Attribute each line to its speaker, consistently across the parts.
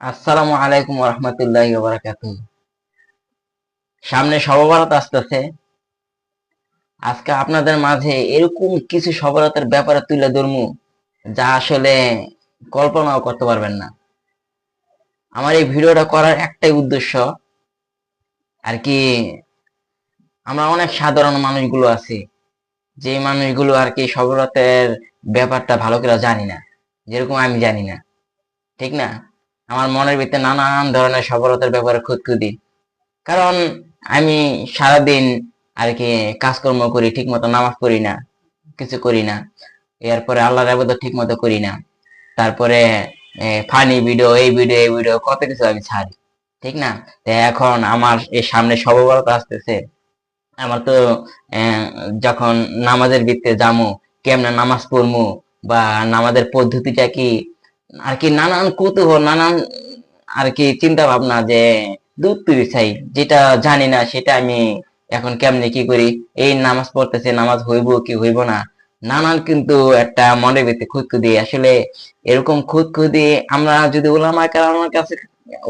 Speaker 1: আসসালামু আলাইকুম রহমতুল্লাহ বারাকাত সামনে সববরাত আসতেছে। আজকে আপনাদের মাঝে এরকম কিছু সবরাতের ব্যাপারে তুলে ধরমু, যা আসলে কল্পনাও করতে পারবেন না। আমার এই ভিডিওটা করার একটাই উদ্দেশ্য, আর কি আমরা অনেক সাধারণ মানুষগুলো আছি, যে মানুষগুলো আর কি সবরাতের ব্যাপারটা ভালো করে জানি না, যেরকম আমি জানি না, ঠিক না? আমার মনের ভিতরে নানান ধরনের সফলতার ব্যাপারে খুঁতখুঁতি। কারণ আমি সারাদিন আর কি কাজকর্ম করি ঠিক মতো নামাজ পড়ি না, কিছু করি না। এরপরে আল্লাহর আবাদত ঠিক মতো করি না। তারপরে ফানি ভিডিও এই ভিডিও এই ভিডিও কত কিছু আমি ছাড়ি, ঠিক না? তো এখন আমার এই সামনে সববরতা আসতেছে। আমার তো যখন নামাজের ভিত্তে যামু, কেমনে নামাজ পড়মু বা নামাজের পদ্ধতিটা কি আর কি নানান কৌতূহল, নানান আর কি চিন্তা ভাবনা যে দূর তুই চাই যেটা জানি না সেটা আমি এখন কেমনে কি করি? এই নামাজ পড়তেছে, নামাজ হইব কি হইব না? নানান কিন্তু একটা মনের ভিতরে খুঁতখুঁতি আসলে এরকম খুঁতখুঁতি আমরা যদি ওলামা কালামের কাছে,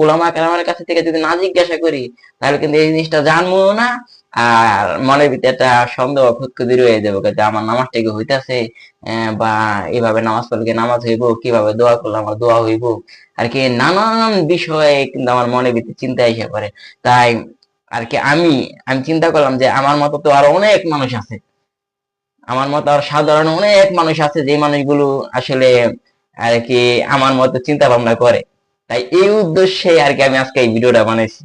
Speaker 1: ওলামা কালামের কাছে থেকে যদি না জিজ্ঞাসা করি, তাহলে কিন্তু এই জিনিসটা জানব না আর মনের ভিতরে একটা সন্দেহ খুঁতখুঁতি রয়ে যাবে যে আমার নামাজটা কি হইতাছে? বা এইভাবে নামাজ পড়লে নামাজ হইব? কীভাবে দোয়া করলে আমার দোয়া হইব? আর কি নানান বিষয়ে কিন্তু আমার মনে ভিতরে চিন্তা এসে পড়ে। তাই আর কি আমি আমি চিন্তা করলাম যে আমার মতো তো আরও অনেক মানুষ আছে। আমার মতো আর সাধারণ অনেক মানুষ আছে যে মানুষগুলো আসলে আর কি আমার মতো চিন্তা ভাবনা করে। তাই এই উদ্দেশ্যে আর কি আমি আজকে এই ভিডিওটা বানাইছি।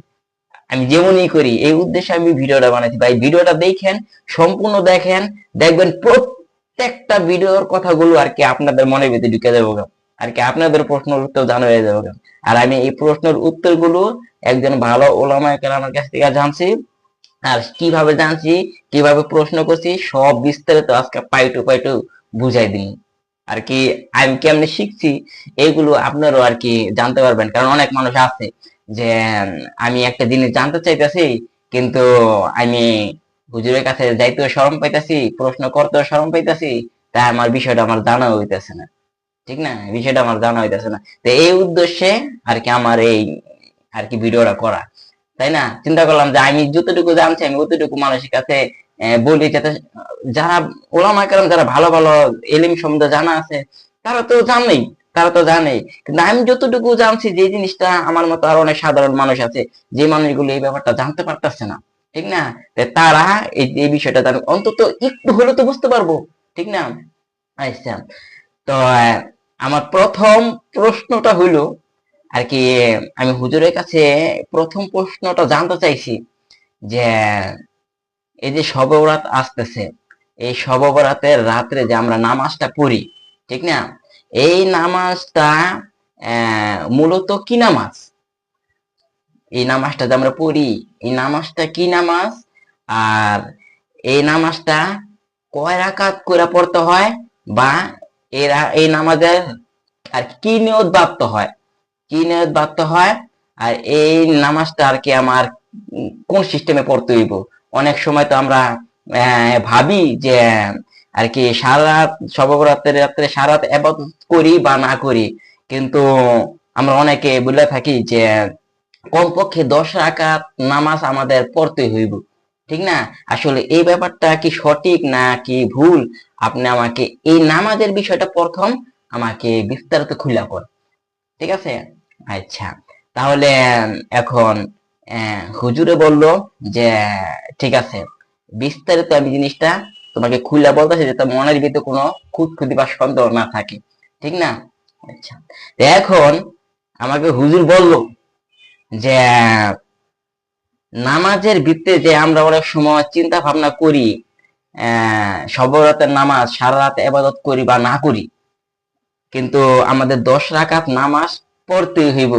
Speaker 1: আমি যেমনই করি, এই উদ্দেশ্যে আমি ভিডিওটা বানাইছি। ভাই, ভিডিওটা দেখেন, সম্পূর্ণ দেখেন, দেখবেন প্রত্যেকটা ভিডিওর কথাগুলো আর কি আপনাদের মনের ভিতরে ঢুকে যাব আর কি আপনাদের প্রশ্নের উত্তর জানা হয়ে যাবে আর আমি এই প্রশ্নের উত্তরগুলো একজন ভালো ওলামায় কেরামের কাছ থেকে জানছি। আর কীভাবে জানছি, কীভাবে প্রশ্ন করছি, সব বিস্তারিত আজকে পাইটু পাইটু বুঝাই দিন আর কি আমি কেমনে শিখছি, এগুলো আপনারও আর কি জানতে পারবেন। কারণ অনেক মানুষ আছে যে আমি একটা জিনিস জানতে চাইতেছি, কিন্তু আমি হুজুরের কাছে যাইতেও শরম পাইতাছি, প্রশ্ন করতেও শরম পাইতাছি তাই আমার বিষয়টা আমার জানা হইতেছে না। ঠিক না? বিষয়টা আমার জানা হইতেছে না। তো এই উদ্দেশ্যে আর কি আমার এই, আর কি ভিডিওটা করা। তাই না? চিন্তা করলাম যে আমি যতটুকু জানছি, আমি অতটুকু মানুষের কাছে বলি যাতে, যারা ওলামা কারণ যারা ভালো ভালো এলিম সম্বন্ধে জানা আছে, তারা তো জানেই। তারা তো জানে। কিন্তু আমি যতটুকু জানছি যে জিনিসটা, আমার মতো আর অনেক সাধারণ মানুষ আছে, যে মানুষগুলো এই ব্যাপারটা জানতে পারতেছে না। ঠিক না? তারা এই বিষয়টা জানে। অন্তত একটু হলেও তো বুঝতে পারব। ঠিক না? আচ্ছা। তো আমার প্রথম প্রশ্নটা হইল, আর কি, আমি হুজুরের কাছে প্রথম প্রশ্নটা জানতে চাইছি যে, এই যে শববরাত আসতেছে, এই শববরাতের রাত্রে যে আমরা নামাজটা পড়ি, ঠিক না? এই নামাজটা মূলত কি নামাজ? এই নামাজটা যে আমরা পড়ি, এই নামাজটা কি নামাজ? আর এই নামাজটা কয় রাকাত করে পড়তে হয়? বা এরা এই নামাজের আর কি নিয়ত বাঁধতে হয়? কি নিয়ত বাঁধতে হয়? আর এই নামাজটা আর কি আমার কোন সিস্টেমে পড়তে হইব? অনেক সময় তো আমরা ভাবি যে আর কি সারা রাত রাত্রে সারা রাত করি বা না করি। কিন্তু আমরা অনেকে বলে থাকি যে, কমপক্ষে দশ রাকাত নামাজ আমাদের পড়তে হইব। ঠিক না? আসলে এই ব্যাপারটা কি সঠিক না কি ভুল? আপনি আমাকে এই নামাজের বিষয়টা প্রথম আমাকে বিস্তারিত খুলে পড় ঠিক আছে? আচ্ছা। তাহলে এখন হুজুরে বলল যে, ঠিক আছে, বিস্তারিত আমি জিনিসটা তোমাকে খুলে বলতেছি যাতে মনের ভিতরে কোনো খুঁতখুঁতি বা সন্দেহ না থাকে। ঠিক না? আচ্ছা। এখন আমাকে হুজুর বলল যে, নামাজের ভিত্তিতে যে আমরা অনেক সময় চিন্তা ভাবনা করি সবরাতের নামাজ সারা রাত এবাদত করি বা না করি, কিন্তু আমাদের দশ রাকাত নামাজ পড়তেই হইব।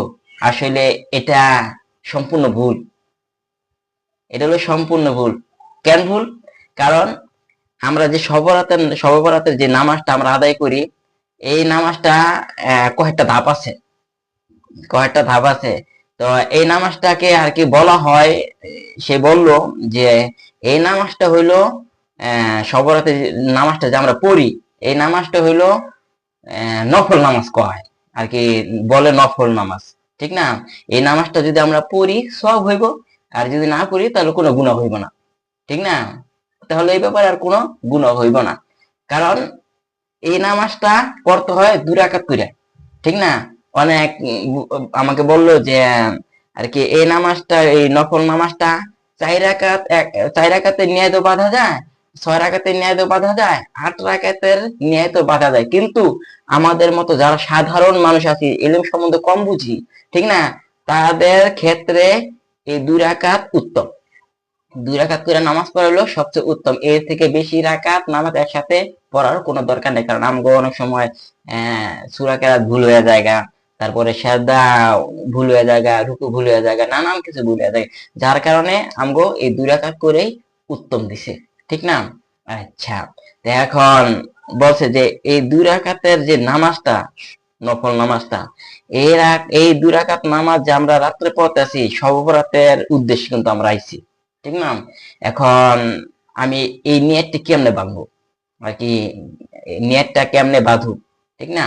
Speaker 1: আসলে এটা সম্পূর্ণ ভুল। এটা হলো সম্পূর্ণ ভুল। কেন ভুল? কারণ আমরা যে সবরাতের সবরাতের যে নামাজটা আমরা আদায় করি, এই নামাজটা কয়েকটা ধাপ আছে। কয়েকটা ধাপ আছে। তো এই নামাজটাকে আর কি বলা হয়, সে বলল যে এই নামাজটা হইল সবরাতে নামাজটা যে আমরা পড়ি, এই নামাজটা হইল নফল নামাজ কয়। আর কি বলে নফল নামাজ। ঠিক না? এই নামাজটা যদি আমরা পড়ি সব হইব। আর যদি না পড়ি, তাহলে কোনো গুণা হইব না। ঠিক না? তাহলে এই ব্যাপারে আর কোনো গুণা হইব না। কারণ এই নামাজটা পড়তে হয় দুই রাকাত করে ঠিক না? অনেক আমাকে বলল যে, আর কি এই নামাজটা, এই নফল নামাজটা চার রাকাত চার রাকাতের ন্যায় তো বাধা যায়, ছয় রাকাতের ন্যায় তো বাধা যায়, আট রাকাতের ন্যায় তো বাধা যায়। কিন্তু আমাদের মতো যারা সাধারণ মানুষ আছি, এলিম সম্বন্ধে কম বুঝি, ঠিক না? তাদের ক্ষেত্রে এই দুই রাকাত উত্তম। দুই রাকাত করে নামাজ পড়া হলো সবচেয়ে উত্তম এর থেকে বেশি রাকাত নামাজ একসাথে পড়ার কোনো দরকার নেই। কারণ আমগো অনেক সময় সুরা কেরাত ভুল হয়ে জায়গা, তারপরে সাদা ভুল হয়ে জায়গা, রুকু ভুল হয়ে জায়গা, নানান কিছু ভুল হয়ে যায়। যার কারণে আমগো এই দুই রাকাত করেই উত্তম দিছে। ঠিক না? আচ্ছা এখন বলছে যে এই দুই রাকাতের যে নামাজটা, নফল নামাজটা, এই এই দুই রাকাত নামাজ যে আমরা রাত্রে পড়তেছি সর্বরাতের উদ্দেশ্যে কিন্তু আমরা আইছি। ঠিক না? এখন আমি এই নিয়তটা কেমনে বাঁধবো? আর কি নিয়তটা কেমনে বাঁধু ঠিক না?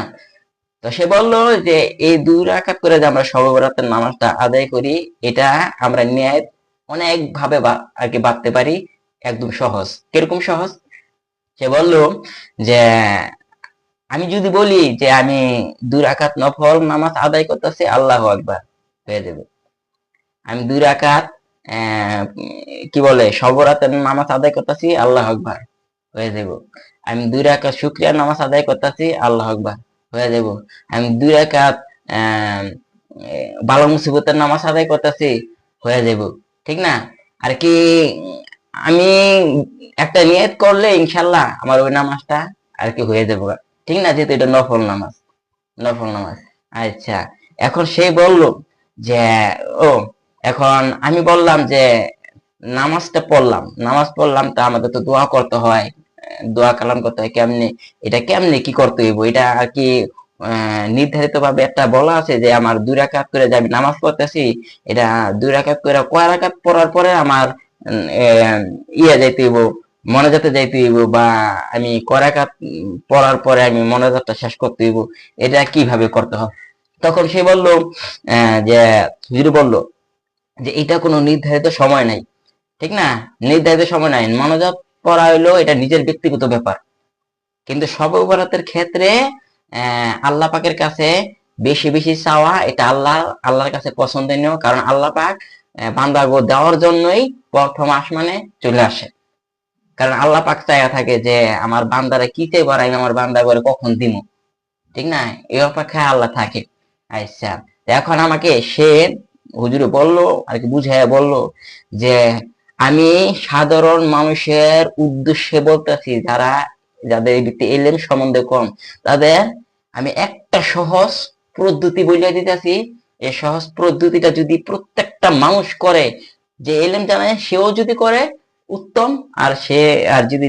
Speaker 1: তো সে বলল যে এই দুই রাকাত করে যে আমরা সর্বরাতের নামাজটা আদায় করি এটা আমরা নিয়ত অনেক ভাবে আর কি বাঁধতে পারি একদম সহজ। কীরকম সহজ? সে বলল যে আমি যদি বলি যে আমি দুই রাকাত নফল নামাজ আদায় করতেছি আল্লাহ আকবার হয়ে যাবে। আমি দুই আহ, কি বলে সবরাতের নামাজ আদায় করতেছি, আল্লাহ আকবার, হয়ে যাব আমি দুই রাকাত শুক্রিয়ার নামাজ আদায় করতেছি, আল্লাহ আকবার, হয়ে যাব আমি দুই রাকাত বালা মুসিবতের নামাজ আদায় করতেছি, হয়ে যাব ঠিক না? আর কি, আমি একটা নিয়ত করলে ইনশাল্লাহ আমার ওই নামাজটা আর কি হয়ে যাব ঠিক না? যেহেতু এটা নফল নামাজ নফল নামাজ। আচ্ছা এখন সে বলল যে, ও এখন আমি বললাম যে, নামাজটা পড়লাম। নামাজ পড়লাম তা আমাদের তো দোয়া করতে হয়। দোয়া কালাম করতে হয় কেমনি, এটা কেমনে কি করতে হইব? এটা আর কি নির্ধারিত ভাবে একটা বলা আছে যে, আমার দুই রাকাত করে যে আমি নামাজ পড়তেছি, এটা দুই রাকাত করে কয় রাকাত পড়ার পরে আমার ইয়ে যাইতে হইব, মনোজাতে যাইতে হইব বা আমি করাকাত পড়ার পরে আমি মনোজাতটা শেষ করতে হইব, এটা কীভাবে করতে হবে তখন সে বলল যে, হুজুর বলল যে এটা কোনো নির্ধারিত সময় নাই। ঠিক না? নির্ধারিত সময় নাই। মনোজাত পড়া হইল এটা নিজের ব্যক্তিগত ব্যাপার। কিন্তু সর্বভারতের ক্ষেত্রে আহ, আল্লাহ পাকের কাছে বেশি বেশি চাওয়া এটা আল্লাহ আল্লাহর কাছে পছন্দনীয়। কারণ আল্লাহ পাক বান্দাগো দেওয়ার জন্যই প্রথম আসমানে চলে আসে। কারণ আল্লাহ পাক চাইয়া থাকে যে আমার বান্দারা কি চাইব আর আমি আমার বান্দা করে কখন দিব ঠিক না? এই অপেক্ষায় আল্লাহ থাকে। আচ্ছা। এখন আমাকে সে হুজুর বলল আর কি বুঝাইয়া বলল যে আমি সাধারণ মানুষের উদ্দেশ্যে বলতেছি, যারা যাদের ব্যক্তি এলেন সম্বন্ধে কম, তাদের আমি একটা সহজ পদ্ধতি বলিয়া দিতেছি। এই সহজ পদ্ধতিটা যদি প্রত্যেকটা মানুষ করে, যে এলেম জানে, সেও যদি করে, উত্তম। আর সে, আর যদি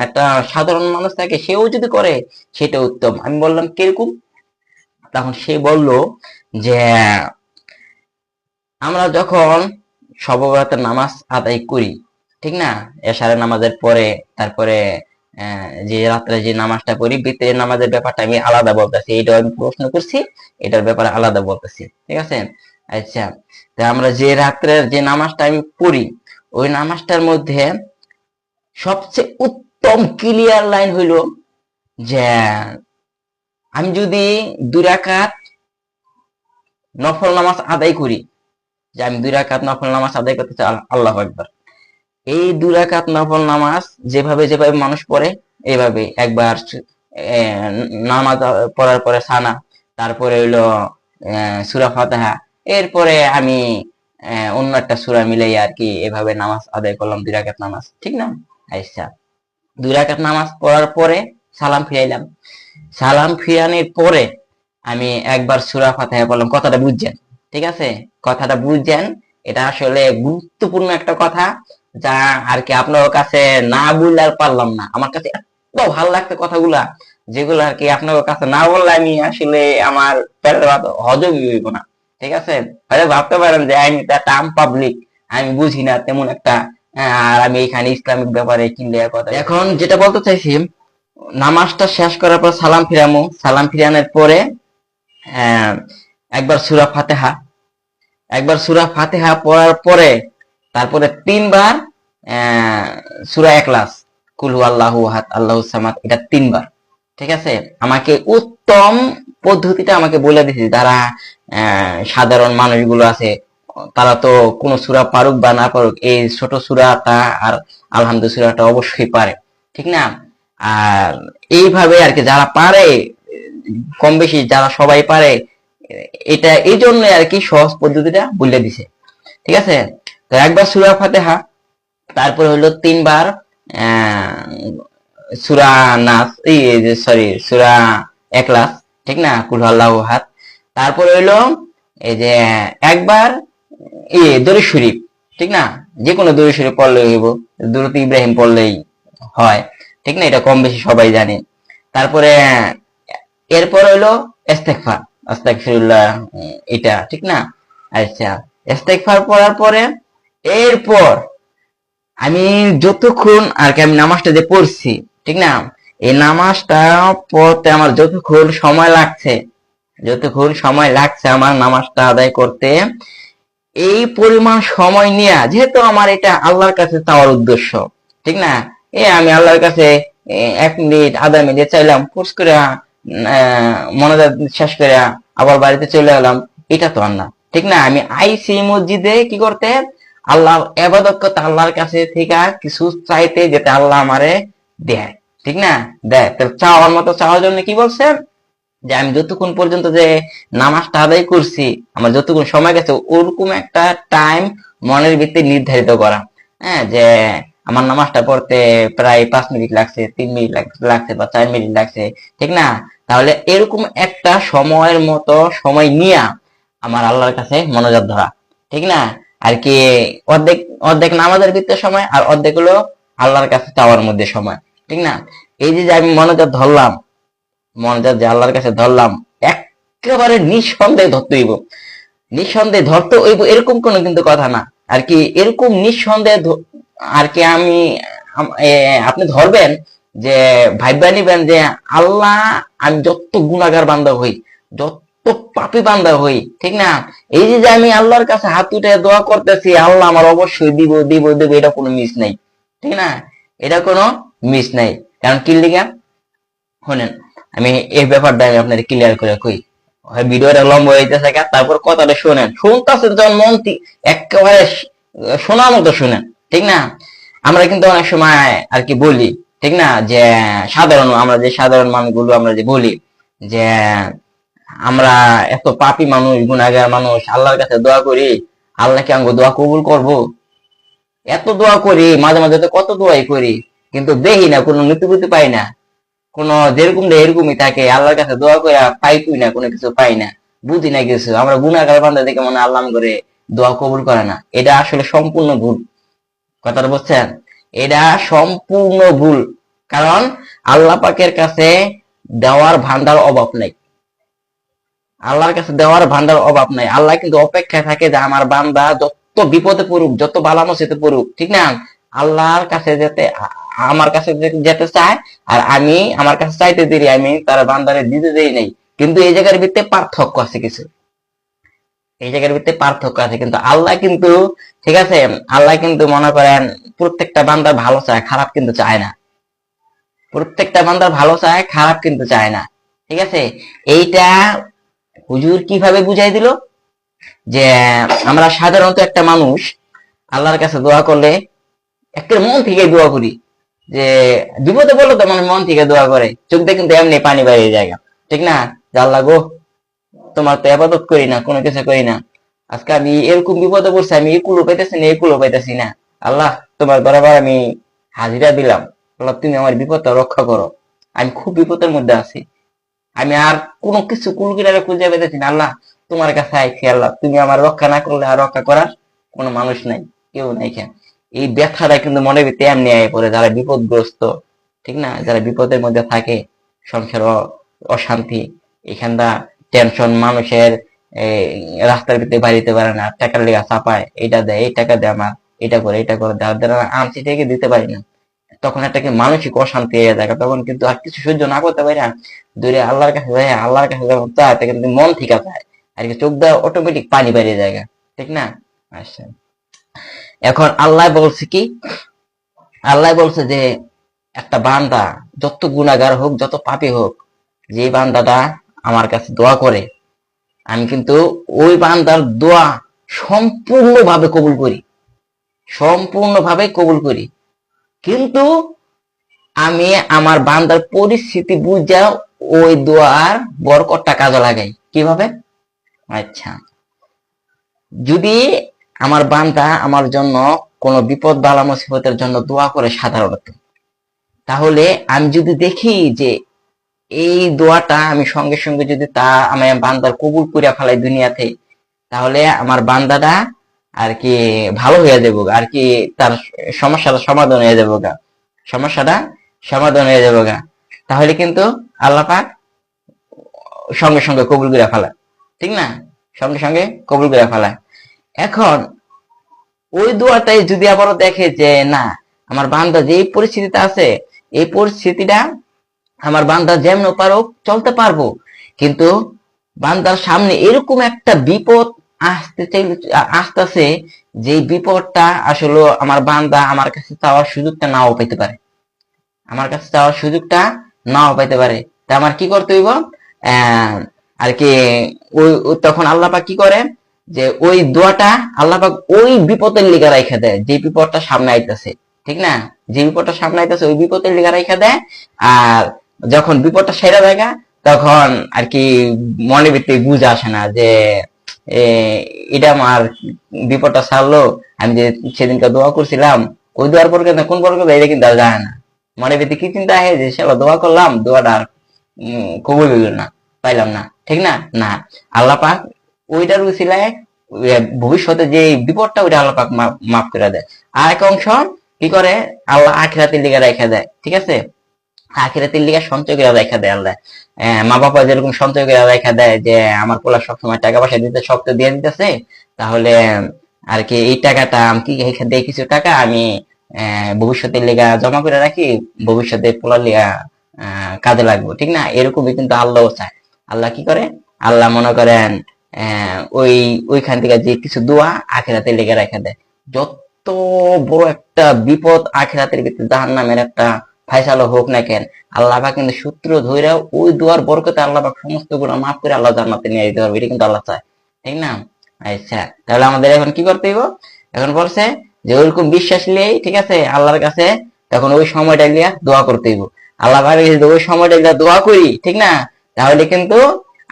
Speaker 1: একটা সাধারণ মানুষ থাকে, সেও যদি করে, সেটা উত্তম। আমি বললাম, কীরকম? তখন সে বলল যে আমরা যখন সবরাতের নামাজ আদায় করি, ঠিক না? এশারের নামাজের পরে, তারপরে যে রাত্রে যে নামাজটা পড়ি বিতের নামাজের ব্যাপারটা আমি আলাদা বলতেছি। এটা আমি প্রশ্ন করছি, এটার ব্যাপারে আলাদা বলতেছি, ঠিক আছে? আচ্ছা তা আমরা যে রাত্রের যে নামাজটা আমি পড়ি, ওই নামাজটার মধ্যে সবচেয়ে উত্তম ক্লিয়ার লাইন হইল যে, আমি যদি দুই রাকাত নফল নামাজ আদায় করি যে আমি দুই রাকাত নফল নামাজ আদায় করতে চাই আল্লাহ একবার এই দুই রাকাত নফল নামাজ যেভাবে যেভাবে মানুষ পড়ে এইভাবে একবার নামাজ পড়ার পরে সানা, তারপরে হইল সূরা ফাতিহা, এরপরে আমি অন্য একটা সুরা মিলাই আর কি এভাবে নামাজ আদায় করলাম, দুই রাকাত নামাজ, ঠিক না? আচ্ছা। দুই রাকাত নামাজ পড়ার পরে সালাম ফিরাইলাম। সালাম ফিরানোর পরে আমি একবার সূরা ফাতিহা পড়লাম। কথাটা বুঝছেন? ঠিক আছে? কথাটা বুঝছেন? এটা আসলে গুরুত্বপূর্ণ একটা কথা যা আর কি আপনার কাছে না বললে আর পারলাম না। আমার কাছে এত ভালো লাগছে কথাগুলা যেগুলো আর কি আপনার কাছে না বললে আমি আসলে আমার পেটের হজমই হইব না। ঠিক আছে? হয়তো ভাবতে পারেন যে আমি একটা আম পাবলিক আমি বুঝি না তেমন একটা আহ, আর আমি এখানে ইসলামিক ব্যাপারে কিনলে কথা এখন যেটা বলতে চাইছি নামাজটা শেষ করার পর সালাম ফিরামু। সালাম ফিরানোর পরে আহ, একবার সুরা ফাতেহা। একবার সুরা ফাতেহা পড়ার পরে তারপরে তিনবার সুরা একলাস কুলহু আল্লাহু আহাদ, আল্লাহু সামাদ, এটা তিনবার। ঠিক আছে? আমাকে উত্তম পদ্ধতিটা আমাকে বলে দিয়েছে যারা সাধারণ মানুষগুলো আছে, তারা তো কোনো সুরা পারুক বা না পারুক, এই ছোট সুরাটা আর আলহামদু সুরাটা অবশ্যই পারে। ঠিক না? আর এইভাবে আর কি যারা পারে কম বেশি যারা সবাই পারে এটা এই জন্য আর কি সহজ পদ্ধতিটা বলে দিছে। ঠিক আছে? তো একবার সুরা ফাতেহা, তারপরে হলো তিনবার সুরা নাস, এই সরি সুরা একলাস ঠিক না? কুল আল্লাহ হাত তারপরে হইল এই যে, একবার ই দরুদ শরীফ, ঠিক না? যে কোনো দরুদ শরীফ পড়লেই হইব। দরুদ ইব্রাহিম পড়লেই হয়, ঠিক না? এটা কম বেশি সবাই জানে। তারপরে, এরপর হইল ইস্তেগফার। আস্তাগফিরুল্লাহ উম, এটা ঠিক না? আচ্ছা ইস্তেগফার পড়ার পরে এরপর আমি যতক্ষণ আর কি আমি নামাজটা যে পড়ছি ঠিক না? এই নামাজটা পড়তে আমার যতক্ষণ সময় লাগছে যতক্ষণ সময় লাগছে আমার নামাজটা আদায় করতে এই পরিমাণ সময় নিয়ে যেহেতু আমার এটা আল্লাহর কাছে চাওয়ার উদ্দেশ্য ঠিক না? এ আমি আল্লাহর কাছে এক মিনিট আধা মিনিট চাইলাম পুষ করে মনোযোগ শেষ করে আবার বাড়িতে চলে গেলাম এটা তো আর না। ঠিক না? আমি আইসি মসজিদে কি করতে? আল্লাহ, এবাদত আল্লাহর কাছে থেকে কিছু চাইতে যেটা আল্লাহ আমারে দেয়। ঠিক না? দেয়। তো চাওয়ার মতো চাওয়ার জন্য কি বলছেন? যে আমি যতক্ষণ পর্যন্ত যে নামাজটা আদায় করছি, আমার যতক্ষণ সময় গেছে, ওরকম একটা টাইম মনের ভিত্তি নির্ধারিত করা। হ্যাঁ যে আমার নামাজটা পড়তে প্রায় পাঁচ মিনিট লাগছে, তিন মিনিট লাগছে বা চার মিনিট লাগছে, ঠিক না? তাহলে এরকম একটা সময়ের মতো সময় নিয়ে আমার আল্লাহর কাছে মনোযোগ ধরা, ঠিক না? আর কি অর্ধেক অর্ধেক নামাজের ভিতরে সময় আর অর্ধেক হলো আল্লাহর কাছে চাওয়ার মধ্যে সময়, ঠিক না? এই যে আমি মনোযোগ ধরলাম, মনোযোগ যে আল্লাহর কাছে ধরলাম, একেবারে নিঃসন্দেহে ধরতে হইব। নিঃসন্দেহে ধরতে হইব এরকম কোনো কিন্তু কথা না। আর কি এরকম নিঃসন্দেহে আর কি আমি আপনি ধরবেন যে ভাইবা নিবেন যে আল্লাহ আমি যত গুণাগার বান্ধব হই, যত পাপি বান্দা হই, ঠিক না? এই যে আমি আল্লাহর কাছে হাত উঠে দোয়া করতেছি, আল্লাহ আমার অবশ্যই দিব দিব দিব, এটা কোনো মিস নাই, ঠিক না? এটা কোনো মিস নাই। কারণ কি লিগা? শোনেন, আমি এই ব্যাপারটা আমি আপনাদের ক্লিয়ার করে কই। ভিডিওটা লম্বা হইতেছে তারপর কথাটা শোনেন। শুনতেছেন যখন মন একেবারে শোনার মতো শুনেন। ঠিক না? আমরা কিন্তু অনেক সময় আর কি বলি, ঠিক না? যে সাধারণ, আমরা যে সাধারণ মানুষগুলো আমরা যে বলি, যে আমরা এত পাপী মানুষ গুণাগার মানুষ, আল্লাহর কাছে দোয়া করি, আল্লাহ কি আমাকে দোয়া কবুল করব? এত দোয়া করি, মাঝে মাঝে তো কত দোয়াই করি, কিন্তু দেখি না, কোনো মৃত্যুপতি পাই না। কোন যেরকম এরকমই থাকে, আল্লাহর কাছে দোয়া করে পাই তুই না, কোনো কিছু পাই না, বুঝি না কিছু। আমরা গুণাগার বান্ধা দেখে মনে আল্লাহ করে দোয়া কবুল করে না। এটা আসলে সম্পূর্ণ ভুল। কথাটা বুঝছেন? এটা সম্পূর্ণ ভুল। কারণ আল্লাহ পাকের কাছে দেওয়ার ভান্ডার অভাব নেই। আল্লাহর কাছে দেওয়ার ভান্ডার অভাব নাই। আল্লাহ কিন্তু অপেক্ষায় থাকে যে আমার বান্দা যত বিপদে পড়ুক, যত বালামসিতে পড়ুক, ঠিক না? আল্লাহর কাছে যেতে, আমার কাছে যেতে চায়, আর আমি আমার কাছে চাইতে দেরি, আমি তার বান্দারে দিতে দেরি নেই। কিন্তু এই জায়গার ভিত্তিতে পার্থক্য আছে কিছু। এই জায়গার ভিত্তিতে পার্থক্য আছে। কিন্তু আল্লাহ কিন্তু, ঠিক আছে, আল্লাহ কিন্তু মনে করেন প্রত্যেকটা বান্দার ভালো চায়, খারাপ কিন্তু চায় না। প্রত্যেকটা বান্দার ভালো চায়, খারাপ কিন্তু চায় না। ঠিক আছে? এইটা হুজুর কীভাবে বুঝাই দিল? যে আমরা সাধারণত একটা মানুষ, আল্লাহর কাছে দোয়া করলে একটা মন থেকে দোয়া করি। যে বিপদে বলল তো মানে মন থেকে দোয়া করে, চোখ দিয়ে কিন্তু এমনি পানি বাইরে জায়গা ঠিক না? আল্লাহ গো তোমার তো আবাদত করি না, কোনো কিছু করি না। আজকে আমি এরকম বিপদে পড়ছি, আমি একুলো পাইতেছি না একুলো পাইতেছি না। আল্লাহ, তোমার বরাবর আমি হাজিরা দিলাম। আল্লাহ, তুমি আমার বিপদটা রক্ষা করো। আমি খুব বিপদের মধ্যে আছি। আমি আর কোনো কিছু কুল কিনারে খুঁজে পেতেছি না। আল্লাহ, তোমার কাছে আইছি, আল্লাহ, তুমি আমার রক্ষা না করলে আর রক্ষা করার কোনো মানুষ নাই, কেউ নাই কেন এই ব্যথাটা কিন্তু মনে ভিতরে এমনি আয় পড়ে, যারা বিপদগ্রস্ত, ঠিক না? যারা বিপদের মধ্যে থাকে, সংসার অশান্তি, এখানটা টেনশন মানুষের রাস্তার ভিতরে বাড়িতে পারে না, টাকার লেগা চাপায় এটা দেয়, এই টাকা দেয় আমার এটা করে এটা করে দেওয়ার দ্বারা আনছি থেকে দিতে পারি না। তখন একটা কি মানসিক অশান্তি হয়ে যায়, তখন কিন্তু আর কিছু সহ্য না করতে পারি না দূরে আল্লাহর কাছে যায়, আল্লাহর কাছে যখন চায় তখন কিন্তু মন ঠিক যায় আর কি চোখ দেওয়া অটোমেটিক পানি বেরিয়ে যায়, ঠিক না? আচ্ছা। এখন আল্লাহ বলছে কি, আল্লাহ বলছে যে, একটা বান্দা যত গুণাগার হোক, যত পাপী হোক, যে বান্দাটা আমার কাছে দোয়া করে, আমি কিন্তু ওই বান্দার দোয়া সম্পূর্ণভাবে কবুল করি। সম্পূর্ণভাবে কবুল করি। কিন্তু আমি আমার বান্দার পরিস্থিতি বুঝা ওই দোয়ার বরকটটা কাজে লাগাই। কীভাবে? আচ্ছা। যদি আমার বান্দা আমার জন্য কোনো বিপদ বালা মুসিবতের জন্য দোয়া করে সাধারণত, তাহলে আমি যদি দেখি যে এই দোয়াটা আমি সঙ্গে সঙ্গে যদি তা আমি বান্দার কবুল করিয়া ফেলাই দুনিয়াতে, তাহলে আমার বান্দাটা আর কি ভালো হয়ে যাব আর কি তার সমস্যাটা সমাধান হয়ে যাব গা, সমস্যাটা সমাধান হয়ে যাব গা। তাহলে কিন্তু আল্লাহ পাক সঙ্গে সঙ্গে কবুল করে ফেলা ঠিক না? সঙ্গে সঙ্গে কবুল করে ফেলা এখন ওই দোয়াটাই যদি আবারও দেখে যে না, আমার বান্দা যে পরিস্থিতিতে আছে, এই পরিস্থিতিটা আমার বান্দা যেমন পারো চলতে পারব। কিন্তু বান্দার সামনে এরকম একটা বিপদ আসতে আসতেছে যে বিপদটা আসলে আমার বান্দা আমার কাছে চাওয়ার সুযোগটা নাও পেতে পারে। আমার কাছে চাওয়ার সুযোগটা নাও পাইতে পারে। তা আমার কি করতে হইব? আর কি, ওই তখন আল্লাপা কি করে? যে ওই দোয়াটা আল্লাপাক ওই বিপদের লিগা রাইখা দেয়, যে বিপদটা সামনে আইতেছে। ঠিক না? যে বিপদটা সামনে আইতেছে, ওই বিপদের লিগা রাইখা দেয়। আর যখন বিপদটা সেরা জায়গা, তখন আর কি মনে ভিত্তি বুঝ আসে না যে এটা আমার বিপদটা ছাড়লো, আমি যে সেদিনকে দোয়া করছিলাম, ওই দোয়ার পর কিন্তু কোন পর এটা কিন্তু আর যায় না। মনে ভিত্তিক কি চিন্তা হয় যে সেবা দোয়া করলাম, দোয়াটা কবুল হইল না, পাইলাম না। ঠিক না? না। আল্লাহ পাক ওইটার উচিলায় ভবিষ্যতে যে বিপদটা, ওইটা আল্লাহ পাক মাফ করে দেয়। আর এক অংশ কি করে? আল্লাহ আখিরাতের লিগে রেখে দেয়। ঠিক আছে? আখিরাতের লিগে সঞ্চয় করে রেখে দেয় আল্লাহ। মা বাবা যেরকম সঞ্চয় করে রেখে দেয় যে, আমার পোলা সবসময় টাকা পয়সা দিতে শক্ত দিয়ে দিতেছে, তাহলে আর কি এই টাকাটা আমি কি দেয় কিছু টাকা আমি ভবিষ্যতের লিগা জমা করে রাখি, ভবিষ্যতে পোলার লিগা কাজে লাগবো, ঠিক না? এরকমই কিন্তু আল্লাহ চায়। আল্লাহ কি করে? আল্লাহ মনে করেন ওই, ওইখান থেকে যে কিছু দোয়া আখেরাতে লেগে রেখে দেয়। যত বড় একটা বিপদ আখেরাতের ভিতরে জাহান নামের একটা ফাইসালো হোক না কেন, আল্লাহ কিন্তু সূত্র ধরে ওই দোয়ার বরকতে আল্লাহ সমস্তগুলো মাফ করে আল্লাহ জান্নাতে নিয়ে দিতে পারবে, এটা কিন্তু আল্লাহ চায় ঠিক না? আচ্ছা তাহলে আমাদের এখন কি করতে হইব? এখন বলছে যে ওইরকম বিশ্বাস নিয়েই ঠিক আছে, আল্লাহর কাছে তখন ওই সময়টা নিয়ে দোয়া করতে হইব। আল্লাহ যদি ওই সময়টা নিয়ে দোয়া করি, ঠিক না? তাহলে কিন্তু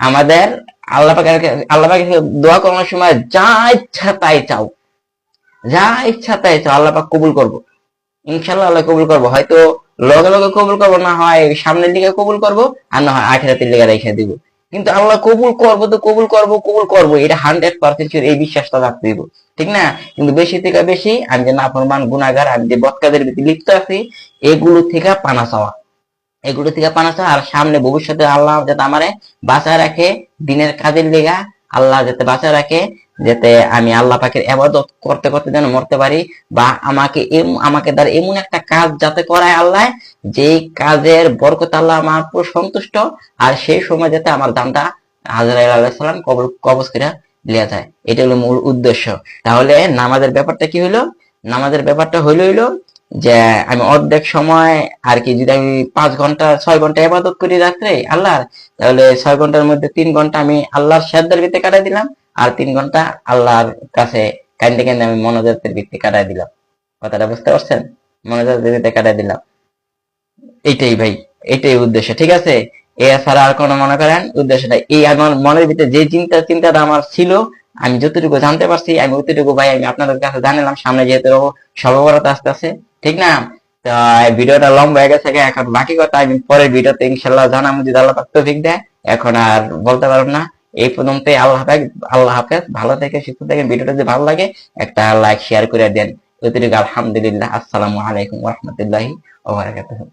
Speaker 1: আমাদের আল্লাহ পাকে আল্লাহ দোয়া করানোর সময় যা ইচ্ছা তাই চাও, যা ইচ্ছা তাই চাও, আল্লাহ পাক কবুল করব। ইনশাল্লাহ আল্লাহ কবুল করব। হয়তো লগে লগে কবুল করব, না হয় সামনের দিকে কবুল করব, আর না হয় আখেরাতের দিকে রেখে দিব। কিন্তু আল্লাহ কবুল করব তো কবুল করব কবুল করব, এটা হান্ড্রেড পার্সেন্ট এই বিশ্বাসটা রাখতে দিব ঠিক না? কিন্তু বেশি থেকে বেশি আমি যে নাফরমান গুণাগার আমি যে বৎকাদের লিপ্ত আছি, এগুলো থেকে পানা চাওয়া। এগুলো থেকে পানা চাওয়া, আর সামনে ভবিষ্যতে আল্লাহ যাতে আমারে বাঁচায় রাখে, দিনের কাজের লেগা আল্লাহ যাতে বাঁচায় রাখে যাতে আমি আল্লাহ পাকের আবাদত করতে করতে যেন মরতে পারি বা আমাকে আমাকে দ্বারা এমন একটা কাজ যাতে করায় আল্লাহ যে কাজের বরকত আল্লাহ আমার উপর সন্তুষ্ট আর সেই সময় যাতে আমার দামটা হাজার আল্লাহ কবর কবজ করে লিয়া যায়। এটা হলো মূল উদ্দেশ্য। তাহলে নামাজের ব্যাপারটা কি হলো নামাজের ব্যাপারটা হইল হইল যে আমি অর্ধেক সময় আর কি যদি আমি পাঁচ ঘণ্টা, ছয় ঘণ্টা ইবাদত করি রাত্রে আল্লাহর, তাহলে ছয় ঘণ্টার মধ্যে তিন ঘণ্টা আমি আল্লাহর শ্রদ্ধার ভিত্তি কাটাই দিলাম। আর তিন ঘণ্টা আল্লাহর কাছে কান্দে কান্দে আমি মনোজাতের ভিত্তি কাটাই দিলাম। কথাটা বুঝতে পারছেন? মনোজাতের ভিত্তি কাটাই দিলাম। এইটাই ভাই এইটাই উদ্দেশ্য, ঠিক আছে? এছাড়া আর কোনো মনে করেন? উদ্দেশ্যটা এই আমার মনের ভিতরে যে চিন্তা চিন্তাটা আমার ছিল, আমি যতটুকু জানতে পারছি, আমি অতটুকু ভাই আমি আপনাদের কাছে জানালাম সামনে যেহেতু সর্ববরত আসতে আছে, ঠিক না? তো ভিডিওটা লম্বা হয়ে গেছে, এখন বাকি কথা, আমি পরের ভিডিওতে ইনশাল্লাহ জানাব যদি আল্লাহ তৌফিক দেয়। এখন আর বলতে পারব না। এই পর্যন্ত আল্লাহ হাফেজ আল্লাহ হাফেজ। ভালো থেকে সুস্থ থেকে ভিডিওটা যদি ভালো লাগে, একটা লাইক শেয়ার করে দেন। অতিরিক্ত আলহামদুলিল্লাহ। আসসালামু আলাইকুম রহমতুল্লাহি ওবরাকাতুহু